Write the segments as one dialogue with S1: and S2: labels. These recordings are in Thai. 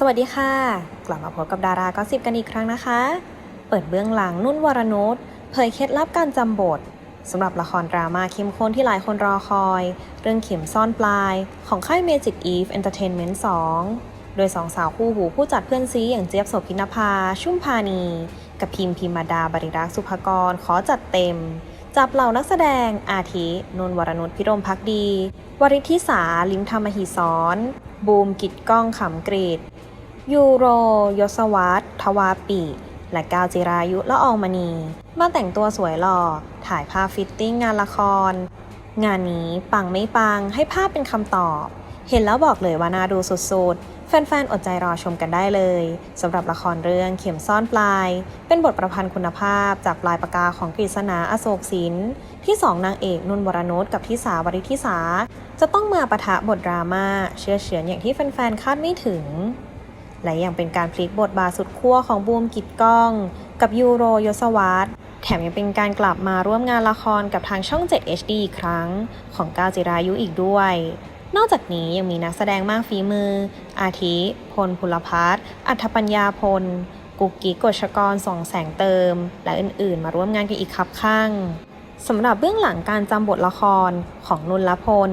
S1: สวัสดีค่ะ กลับมาพบกับดาราก็สิบกันอีกครั้งนะคะ เปิดเบื้องหลังนุ่นวรนุชเผยเคล็ดลับการจำบทสำหรับละครดราม่าเข้มข้นที่หลายคนรอคอย เรื่องเข็มซ่อนปลายของค่าย Magic Eve Entertainment 2โดยสองสาวคู่หูผู้จัดเพื่อนซีอย่างเจี๊ยบโสพินภา ชุ่มพานีกับพิมพิมมาดาบริรักษ์สุภกรขอจัดเต็ม จับเหล่านักแสดงอาทินนวรนุชพิรมพักดี วริธิสาลิมธรรมหิสร บูมกิจก้องขำกรีด ยูโร ยศวัตทวาปี และกาวจิรายุละอองมณีมาแต่งตัวสวยหล่อ ถ่ายภาพฟิตติ้งงานละคร งานนี้ปังไม่ปังให้ภาพเป็นคำตอบ เห็นแล้วบอกเลยว่าน่าดูสุดๆ แฟนๆ อดใจรอชมกันได้เลยสำหรับละครเรื่องเข็มซ่อนปลาย เป็นบทประพันธ์คุณภาพจากปลายปากกาของกฤษณาอโศกสินที่สองนางเอกนุ่นวรนุชกับทิสาวริธิสา จะต้องมาปะทะบทดราม่าเชื่อเฉือนอย่างที่แฟนๆคาดไม่ถึง และยังเป็นการพลิกบทบาทสุดขั้วของบูมกิจก้อง กับยูโรยศวัตแถมยังเป็นการกลับมาร่วมงานละครกับทางช่อง 7 HD อีกครั้ง ของก้าวจิรายุอีกด้วย นอกจากนี้ยังมีนักแสดงมากฝีมือ อาทิ พลพลพัฒน์อัธปัญญาพล กุกกิกกฎชกรส่องแสงเติม และอื่นๆ มาร่วมงานกันอีกครับข้าง สำหรับเบื้องหลังการจำบทละครของนุลลพล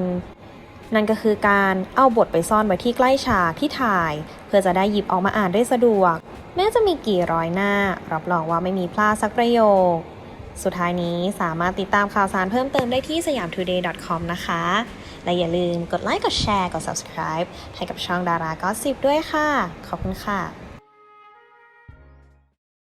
S1: นั่นก็คือการเอาบทไปซ่อนไว้ที่ใกล้ฉากที่ถ่าย เพื่อจะได้หยิบออกมาอ่านได้สะดวก แม้จะมีกี่ร้อยหน้า รับรองว่าไม่มีพลาดสักประโยค สุดท้ายนี้สามารถติดตามข่าวสารเพิ่มเติมได้ที่สยาม today com นะคะ และอย่าลืมกดไลค์กดแชร์กด subscribe ให้กับช่องดาราก็สิบด้วยค่ะ ขอบคุณค่ะ